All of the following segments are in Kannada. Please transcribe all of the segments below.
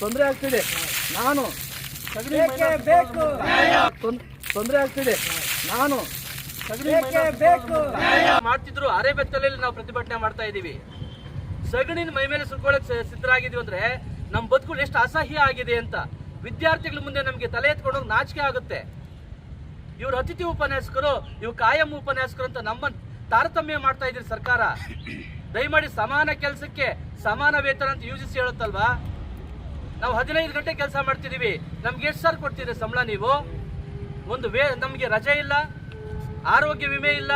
ತೊಂದರೆ ಆಗ್ತಿದೆ. ನಾನು ಸಗಣಿ ಬೇಕೇ. ತೊಂದರೆ ಆಗ್ತಿದೆ. ನಾನು. ಮಾಡ್ತಿದ್ರು. ಅರೆ ಬೆತ್ತಲೆಯಲ್ಲಿ ನಾವು ಪ್ರತಿಭಟನೆ ಮಾಡ್ತಾ ಇದೀವಿ ಸಗಣಿನ ಮೈ ಮೇಲೆ ಸುರ್ಕೊಳಕ್ ಸಿದ್ಧರಾಗಿದೀವಿ ಅಂದ್ರೆ ನಮ್ಮ ಬದುಕುಗಳು ಎಷ್ಟು ಅಸಹ್ಯ ಆಗಿದೆ ಅಂತ ವಿದ್ಯಾರ್ಥಿಗಳ ಮುಂದೆ ನಮಗೆ ತಲೆ ಎತ್ಕೊಂಡೋಗಿ ನಾಚಿಕೆ ಆಗುತ್ತೆ. ಇವ್ರ ಅತಿಥಿ ಉಪನ್ಯಾಸಕರು ಇವ್ರು ಕಾಯಂ ಉಪನ್ಯಾಸಕರು ಅಂತ ನಮ್ಮ ತಾರತಮ್ಯ ಮಾಡ್ತಾ ಇದ್ರಿ ಸರ್ಕಾರ. ದಯಮಾಡಿ ಸಮಾನ ಕೆಲಸಕ್ಕೆ ಸಮಾನ ವೇತನ ಅಂತ ಯೋಜಿಸಿ ಹೇಳುತ್ತಲ್ವಾ? ನಾವು ಹದಿನೈದು ಗಂಟೆ ಕೆಲಸ ಮಾಡ್ತಿದ್ದೀವಿ. ನಮ್ಗೆ ಎಷ್ಟು ಸರ್ ಕೊಡ್ತೀರಿ ಸಂಬಳ ನೀವು? ಒಂದು ವೇ, ನಮಗೆ ರಜೆ ಇಲ್ಲ, ಆರೋಗ್ಯ ವಿಮೆ ಇಲ್ಲ,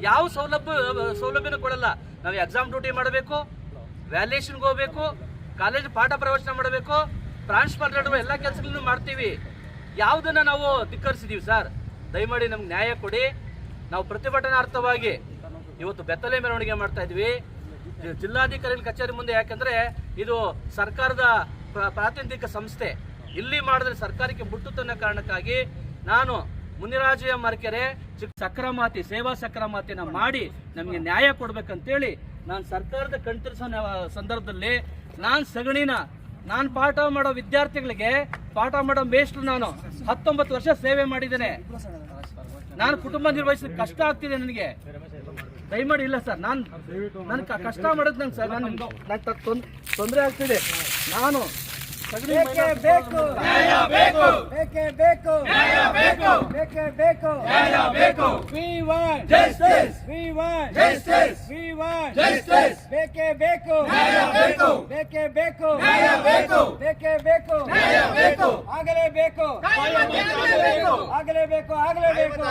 ಯಾವ ಸೌಲಭ್ಯ, ಸೌಲಭ್ಯನೂ ಕೊಡಲ್ಲ. ನಾವು ಎಕ್ಸಾಮ್ ಡ್ಯೂಟಿ ಮಾಡಬೇಕು ವ್ಯಾಲ್ಯೂಯೇಷನ್ಗೆ ಹೋಗ್ಬೇಕು ಕಾಲೇಜ್ ಪಾಠ ಪ್ರವಚನ ಮಾಡಬೇಕು ಟ್ರಾನ್ಸ್ಫರ್ ಎಲ್ಲ ಕೆಲಸಗಳನ್ನು ಮಾಡ್ತೀವಿ. ಯಾವುದನ್ನು ನಾವು ಧಿಕ್ಕರಿಸಿದೀವಿ ಸರ್? ದಯಮಾಡಿ ನಮ್ಗೆ ನ್ಯಾಯ ಕೊಡಿ. ನಾವು ಪ್ರತಿಭಟನಾರ್ಥವಾಗಿ ಇವತ್ತು ಬೆತ್ತಲೆ ಮೆರವಣಿಗೆ ಮಾಡ್ತಾ ಇದ್ವಿ. ಜಿ- ಜಿಲ್ಲಾಧಿಕಾರಿ ಕಚೇರಿ ಮುಂದೆ ಯಾಕಂದ್ರೆ ಇದು ಸರ್ಕಾರದ ಪ್ರಾತಿನಿಧಿಕ ಸಂಸ್ಥೆ ಇಲ್ಲಿ ಮಾಡಿದ್ರೆ ಸರ್ಕಾರಕ್ಕೆ ಮುಟ್ಟುತ್ತನ್ನ ಕಾರಣಕ್ಕಾಗಿ ನಾನು ಮುನಿರಾಜಯ್ಯ ಮರ್ಕೆರೆ ಚಿಕ್ಕ ಸಕ್ರಮಾತಿ, ಸೇವಾ ಸಕ್ರಮಾತಿನ ಮಾಡಿ ನಮಗೆ ನ್ಯಾಯ ಕೊಡ್ಬೇಕಂತೇಳಿ ನಾನು ಸರ್ಕಾರದ ಕಣ್ತಿರಿಸೋ ಸಂದರ್ಭದಲ್ಲಿ ನಾನು ಸಗಣಿನ, ನಾನು ಪಾಠ ಮಾಡೋ ವಿದ್ಯಾರ್ಥಿಗಳಿಗೆ, ಪಾಠ ಮಾಡೋ ಮೇಷ್ಟ್ರು ನಾನು ಹತ್ತೊಂಬತ್ತು ವರ್ಷ ಸೇವೆ ಮಾಡಿದ್ದೇನೆ. ನಾನು ಕುಟುಂಬ ನಿರ್ವಹಿಸಿದ ಕಷ್ಟ ಆಗ್ತಿದೆ ನನಗೆ. ದಯಮಾಡಿ ಇಲ್ಲ ಸರ್, ನಾನು ನನ್ ಕಷ್ಟ ಮಾಡೋದು ನಂಗೆ ಸರ್, ನಾನು ತೊಂದರೆ ಆಗ್ತಿದೆ. ನಾನು ಬೇಕೇ ಬೇಕೇ. ನ್ಯಾಯ ಬೇಕು. ಬೇಕೇ ಬೇಕು. ಬೇಕೇ. ಬೇಕು. We want justice. We We justice. ಬೇಕೇ ಬೇಕು. ಬೇಕೇ. ಬೇಕು. ಬೇಕೇ. ಬೇಕು. ಆಗಲೇಬೇಕು. ಆಗಲೇಬೇಕು. ಆಗಲೇಬೇಕು.